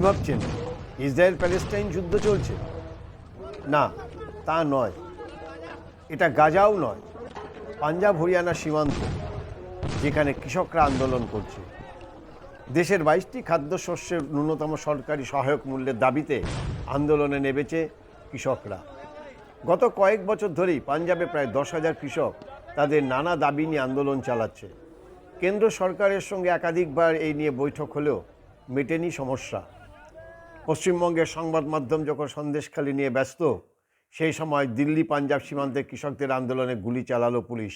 ভাবছেন? Israel Palestine যুদ্ধ চলছে? না, তা নয়। এটা গাজাও নয়, পাঞ্জাব, হরিয়ানা সীমান্ত, যেখানে কৃষকরা আন্দোলন করছে। দেশের বাইশটি খাদ্যশস্যের ন্যূনতম সরকারি সহায়ক মূল্যের দাবিতে আন্দোলনে নেমেছে কৃষকরা। গত কয়েক বছর ধরেই পাঞ্জাবে প্রায় দশ হাজার কৃষক তাদের নানা দাবি নিয়ে আন্দোলন চালাচ্ছে। কেন্দ্র সরকারের সঙ্গে একাধিকবার এই নিয়ে বৈঠক হলেও মেটেনি সমস্যা। পশ্চিমবঙ্গের সংবাদ মাধ্যম যখন সন্দেশখালি নিয়ে ব্যস্ত সেই সময় দিল্লি পাঞ্জাব সীমান্তে কৃষকদের আন্দোলনে গুলি চালালো পুলিশ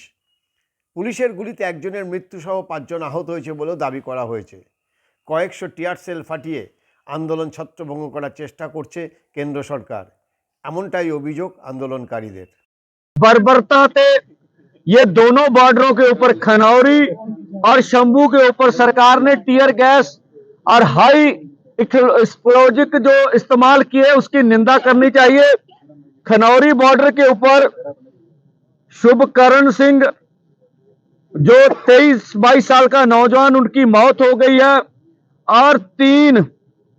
পুলিশের গুলিতে একজনের মৃত্যুসহ পাঁচজন আহত হয়েছে বলেও দাবি করা হয়েছে কয়েকশো টিয়ার সেল ফাটিয়ে আন্দোলন ছত্রভঙ্গ করার চেষ্টা করছে কেন্দ্র সরকার এমনটাই অভিযোগ আন্দোলনকারীদের बर्बरता से ये दोनों बॉर्डरों के ऊपर खनौरी और शंभू के ऊपर सरकार ने टीयर गैस और हाई एक्सप्लोजिक जो इस्तेमाल किए, उसकी निंदा करनी चाहिए। खनौरी बॉर्डर के ऊपर शुभकरण सिंह, जो 23 22 साल का नौजवान, उनकी मौत हो गई है, और तीन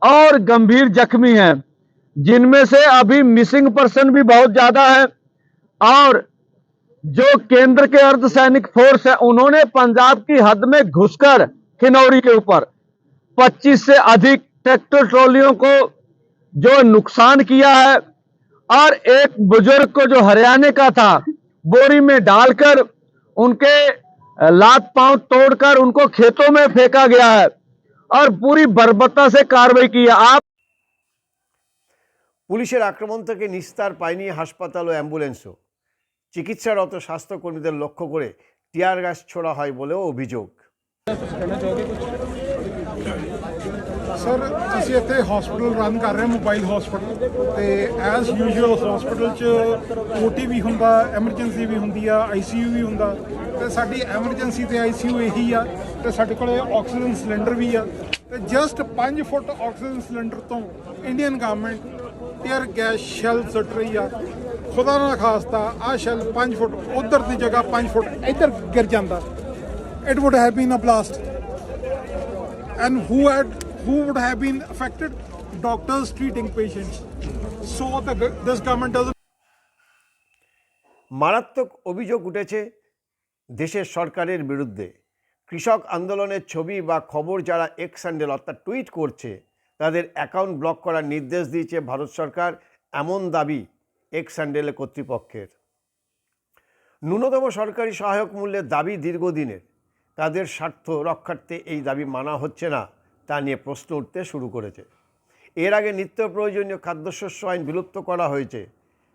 और गंभीर जख्मी हैं, जिनमें से अभी मिसिंग पर्सन भी बहुत ज़्यादा है, और जो केंद्र के अर्धसैनिक फोर्स है, उन्होंने पंजाब की हद में घुसकर खिनौरी के ऊपर 25 से अधिक ट्रैक्टर ट्रॉलियों को जो नुकसान किया है और एक बुजुर्ग को जो हरियाणा का था बोरी में डालकर उनके लात पांव तोड़कर उनको खेतों में फेंका गया है और पूरी बर्बरता से कार्रवाई की है आप পুলিশের আক্রমণ থেকে নিস্তার পায়নি হাসপাতাল ও অ্যাম্বুলেন্সও চিকিৎসারত স্বাস্থ্যকর্মীদের লক্ষ্য করে টিয়ার গ্যাস ছোড়া হয় বলেও অভিযোগ ਸਰ ਅਸੀਂ ਇੱਥੇ ਹਸਪੀਟਲ ਰਨ ਕਰ ਰਹੇ ਮੋਬਾਈਲ ਹਸਪੀਟਲ ਤੇ ਐਸ ਯੂਜੂਅਲ ਹਸਪੀਟਲ 'ਚ ਓਟੀ ਵੀ ਹੁੰਦਾ ਐਮਰਜੈਂਸੀ ਵੀ ਹੁੰਦੀ ਆ ਆਈਸੀਯੂ ਵੀ ਹੁੰਦਾ। ਤੇ ਸਾਡੀ ਐਮਰਜੈਂਸੀ ਤੇ ਆਈਸੀਯੂ ਇਹੀ ਆ, ਤੇ ਸਾਡੇ ਕੋਲੇ ਆਕਸੀਜਨ ਸਿਲੰਡਰ ਵੀ ਆ। ਤੇ ਜਸਟ 5 ਫੁੱਟ ਆਕਸੀਜਨ ਸਿਲੰਡਰ ਤੋਂ Indian government tear gas shell ਸੁੱਟ ਰਹੀ ਆ। ਖੁਦਾ ਨਾ ਖਾਸਤਾ ਆ ਸ਼ੈਲ 5 ਫੁੱਟ, ਉਧਰ ਦੀ ਜਗ੍ਹਾ 5 ਫੁੱਟ, ਇੱਧਰ ਗਿਰ ਜਾਂਦਾ। It would have been a blast and who had who would have been affected? Doctors treating patients. So, the this government doesn't মারাত্মক অভিযোগ উঠেছে দেশের সরকারের বিরুদ্ধে। কৃষক আন্দোলনের ছবি বা খবর যারা এক্স হ্যান্ডেল অর্থাৎ টুইট করছে, তাদের অ্যাকাউন্ট ব্লক করার নির্দেশ দিয়েছে ভারত সরকার, এমন দাবি এক্স হ্যান্ডেলে কর্তৃপক্ষের। ন্যূনতম সরকারি সহায়ক মূল্যের দাবি দীর্ঘদিনের। তাদের স্বার্থ রক্ষার্থে এই দাবি মানা হচ্ছে না। তা নিয়ে প্রশ্ন উঠতে শুরু করেছে। এর আগে নিত্য প্রয়োজনীয় খাদ্যশস্য আইন বিলুপ্ত করা হয়েছে,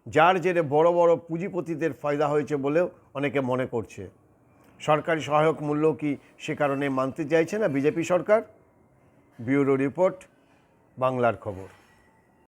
যার জেরে বড় বড় পুঁজিপতিদের ফায়দা হয়েছে বলেও অনেকে মনে করছে। সরকারি সহায়ক মূল্য কি সে কারণে মানতে চাইছে না বিজেপি সরকার? ব্যুরো রিপোর্ট, বাংলার খবর।